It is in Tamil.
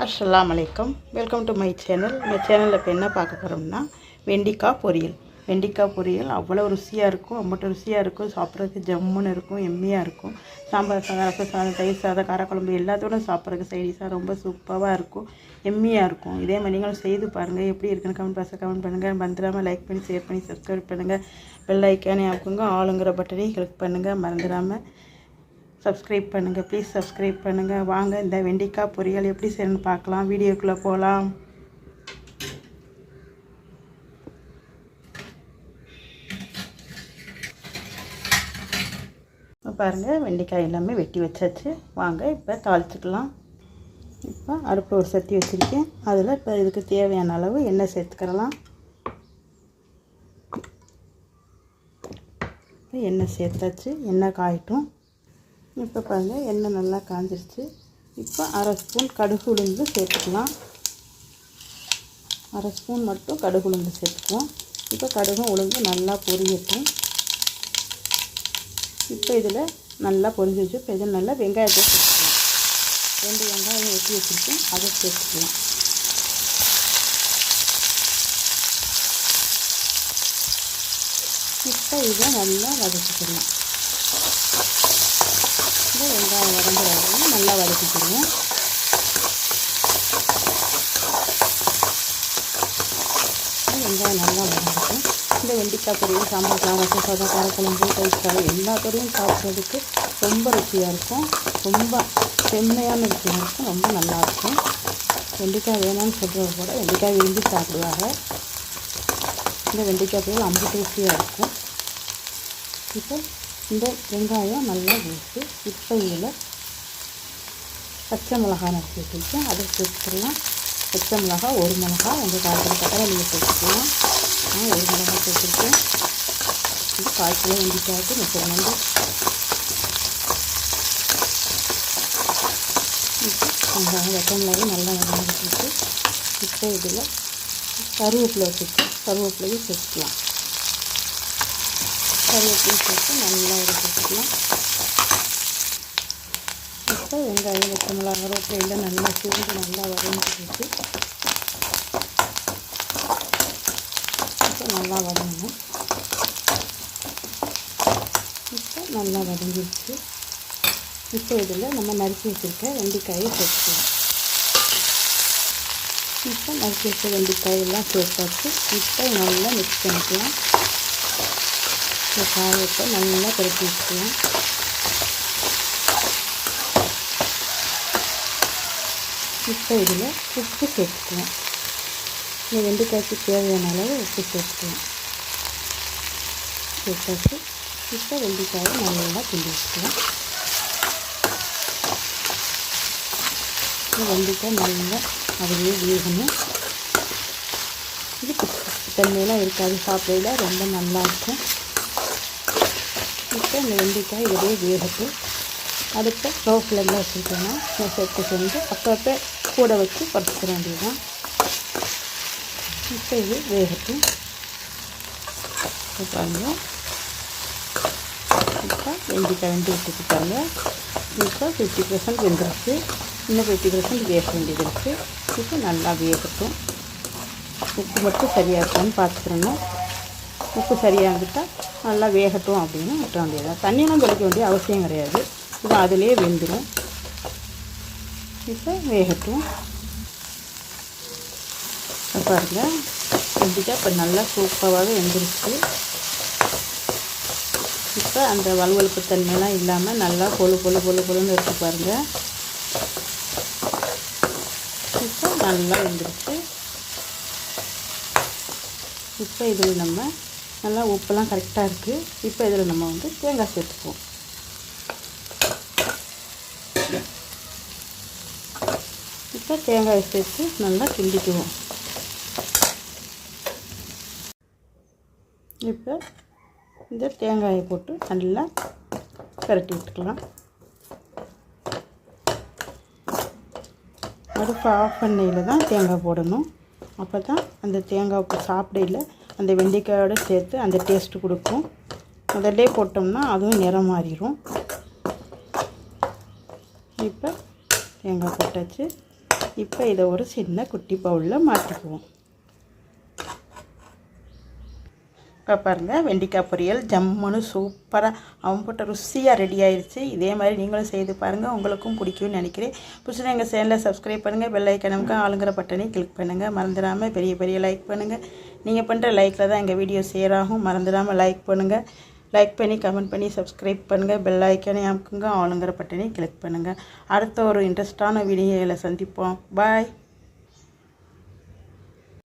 அஸ்லாம் வலைக்கம் வெல்கம் டு மை சேனல் இந்த சேனலில் இப்போ என்ன பார்க்க போகிறோம்னா வெண்டிக்காய் பொரியல். வெண்டிக்காய் பொரியல் அவ்வளோ ருசியாக இருக்கும். அம்மட்டு ருசியாக இருக்கும். சாப்பிட்றதுக்கு ஜம்முன்னு இருக்கும். எம்மியாக இருக்கும். சாம்பார் சாதம் ரசம் சாதம் தயிர் சாதம் காரக்குழம்பு எல்லாத்தோட சாப்பிட்றதுக்கு சைடிஸாக ரொம்ப சூப்பராக இருக்கும். எம்மியாக இருக்கும். இதே மாதிரி நீங்களும் செய்து பாருங்கள் எப்படி இருக்குன்னு கமெண்ட் பாக்ஸில் கமெண்ட் பண்ணுங்கள் மறந்துடாமல் லைக் பண்ணி ஷேர் பண்ணி சப்ஸ்கிரைப் பண்ணுங்கள் பெல் ஐக்கானே ஆக்குங்க. ஆளுங்கிற பட்டனையும் கிளிக் பண்ணுங்கள் மறந்துடாமல் சப்ஸ்கிரைப் பண்ணுங்கள் ப்ளீஸ் சப்ஸ்கிரைப் பண்ணுங்கள் வாங்க இந்த வெண்டைக்காய் பொரியல் எப்படி செய்யணும்னு பார்க்கலாம். வீடியோக்குள்ளே போகலாம் பாருங்கள் வெண்டைக்காய் எல்லாமே வெட்டி வச்சாச்சு. வாங்க இப்போ தாளிச்சுக்கலாம். இப்போ அடுப்பு ஒரு சட்டி வச்சுருக்கேன். அதில் இப்போ இதுக்கு தேவையான அளவு எண்ணெய் சேர்த்துக்கிறலாம் இப்போ எண்ணெய் சேர்த்தாச்சு. எண்ணெய் காயட்டும். இப்போ பாருங்கள் எண்ணெய் நல்லா காஞ்சிருச்சு. இப்போ அரை ஸ்பூன் கடுகு உளுந்து சேர்த்துக்கலாம். அரை ஸ்பூன் மட்டும் கடுகு உளுந்து சேர்த்துக்குவோம் இப்போ கடுகும் உளுந்து நல்லா பொரியட்டும். இப்போ இதில் நல்லா பொரிஞ்சு வச்சு இப்போ இதில் நல்லா வெங்காயத்தை சேர்த்துக்கலாம். ரெண்டு வெங்காயம் வெட்டி வச்சுருக்கோம் அதை சேர்த்துக்கலாம். இப்போ இதை நல்லா வதக்கிக்கலாம். இந்த வெங்காயம் வதங்குற வரையும் நல்லா வதக்கிக்கிடுவோம் வெங்காயம் நல்லா வதங்கிக்கும் இந்த வெண்டிக்காய் பொரியல் சாம்பார் சாதம் சாதம் காரக்குழம்பு தயிர் எல்லா பொரியும் சாப்பிட்றதுக்கு ரொம்ப ருசியாக இருக்கும். ரொம்ப செம்மையான ருசியாக இருக்கும். ரொம்ப நல்லாயிருக்கும் வெண்டிக்காய் வேணாம்னு சொல்கிறவங்க கூட வெண்டிக்காய் விரும்பி சாப்பிடுவாங்க. இந்த வெண்டிக்காய் பொரியல் அம்பு ருசியாக இருக்கும். இப்போ இந்த வெங்காயம் நல்லா ஊற்றி இப்போ இதில் பச்சை மிளகாய் நறுக்கி வச்சுருக்கேன் அதை சேர்த்துக்கலாம். பச்சை மிளகாய் ஒரு மிளகாய் உங்கள் காய்ச்சல் பக்கம் நீங்கள் சேர்த்துக்கலாம். நான் ஒரு மிளகாய் சேர்த்துருக்கேன். இது கால் கிலோ வெண்டிக்காய்க்கு முப்பது நண்டு வெங்காயம் வெட்ட மிளகாய் நல்லா வதங்கிட்டு இப்போ இதில் கருவேப்பிலை வச்சுருக்கேன் கருவேப்பிலையும் சேர்த்துக்கலாம். கருவேப்பிலையும் சேர்த்து நல்லா வதக்கிக்கலாம் இப்போ வெங்காயம் பச்சை மிளகா கருவேப்பிலையில் நல்லா சூழ்ந்து நல்லா வதங்கிட்டு இப்போ நல்லா வதங்கணும். இப்போ நல்லா வதங்கிடுச்சு. இப்போ இதில் நம்ம நறுக்கி வச்சுருக்க வெண்டைக்காயை சேர்த்துக்கலாம். இப்போ நறுக்கி வச்ச வெண்டைக்காயெல்லாம் சேர்த்தாச்சு. இப்போ நல்லா மிக்ஸ் பண்ணிக்கலாம். இந்த காயத்தை நல்லா பருத்தி வச்சுக்கலாம். இப்போ இதில் உப்பு சேர்த்துக்கலாம். இந்த வெண்டைக்காய்க்கு தேவையான அளவு உப்பு சேர்த்துக்கலாம். சேர்த்தாச்சு. இப்போ வெண்டைக்காயை நல்லா கிண்டி வச்சுக்கலாம். இந்த வெண்டைக்காய் நல்லா அதுலேயே வேகணும். இது தண்ணியெல்லாம் இருக்காது. சாப்பிடையில ரொம்ப நல்லாயிருக்கும் இப்போ இந்த வெண்டைக்காய் இதிலே வேகட்டும். அடுத்த லோ ஃப்ளேமில் வச்சுருக்கோன்னா சேர்த்து செஞ்சு அப்பப்போ கூட வச்சு பறிச்சுக்க வேண்டியதுதான். இப்போ இது வேகட்டும். இப்போ இப்போ வெண்டைக்காய் வெந்து விட்டுக்கிட்டாங்க இப்போ ஃபிஃப்டி பர்சன்ட் வெந்துருச்சு. இன்னும் ஃபிஃப்டி பர்சன்ட் வேக வேண்டியது இருக்குது இப்போ நல்லா வேகட்டும். உப்பு மட்டும் சரியாக இருக்கான்னு பார்த்துக்கிறணும். உப்பு சரியாக இருந்துட்டால் நல்லா வேகட்டும் அப்படின்னு விட்டுற வேண்டியது தண்ணியெல்லாம் தெளிக்க வேண்டிய அவசியம் கிடையாது. இது அதிலே வெந்துடும் இப்போ வேகட்டும். பாருங்கள் வெந்துட்டா இப்போ நல்லா சூப்பராகவே வெந்துருச்சு. இப்போ அந்த வலுவழுப்பு தன்மையெல்லாம் இல்லாமல் நல்லா பொழு பொழு பொழு பொழுன்னு எடுத்து பாருங்கள் இப்போ நல்லா வெந்துருச்சு. இப்போ இதில் நம்ம நல்லா உப்பெல்லாம் கரெக்டாக இருக்குது இப்போ இதில் நம்ம வந்து தேங்காய் சேர்த்துக்குவோம். இப்போ தேங்காய் சேர்த்து நல்லா கிண்டிக்குவோம். இப்போ இந்த தேங்காயை போட்டு நல்லா பரட்டி விட்டுக்கலாம். அடுப்பு ஆஃப் பண்ணையில் தான் தேங்காய் போடணும். அப்போ தான் அந்த தேங்காய் சாப்பிடையில் அந்த வெண்டைக்காயோடு சேர்த்து அந்த டேஸ்ட்டு கொடுக்கும். முதல்லே போட்டோம்னா அதுவும் நிறம் மாறிடும் இப்போ தேங்காய் போட்டாச்சு. இப்போ இதை ஒரு சின்ன குட்டி பவுலில் மாற்றிக்குவோம் இப்போ பாருங்கள் வெண்டிக்காய் பொரியல் ஜம்முன்னு சூப்பராக அவன்பட்ட ருசியாக ரெடி ஆயிடுச்சு இதே மாதிரி நீங்களும் செய்து பாருங்கள் உங்களுக்கும் பிடிக்கும்னு நினைக்கிறேன். பிடிச்சது எங்கள் சேனலை சப்ஸ்கிரைப் பண்ணுங்கள் பெல் ஐக்கனுக்கு ஆளுங்கிற பட்டனை கிளிக் பண்ணுங்கள் மறந்துடாமல் பெரிய பெரிய லைக் பண்ணுங்கள் நீங்கள் பண்ணுற லைக்கில் தான் எங்கள் வீடியோ ஷேர் ஆகும். மறந்துடாமல் லைக் பண்ணுங்கள் லைக் பண்ணி கமெண்ட் பண்ணி சப்ஸ்கிரைப் பண்ணுங்கள் பெல் ஐக்கனை அமுக்குங்க. ஆளுங்கிற பட்டனை கிளிக் பண்ணுங்கள் அடுத்த ஒரு இன்ட்ரெஸ்டான வீடியோவில் சந்திப்போம். பாய்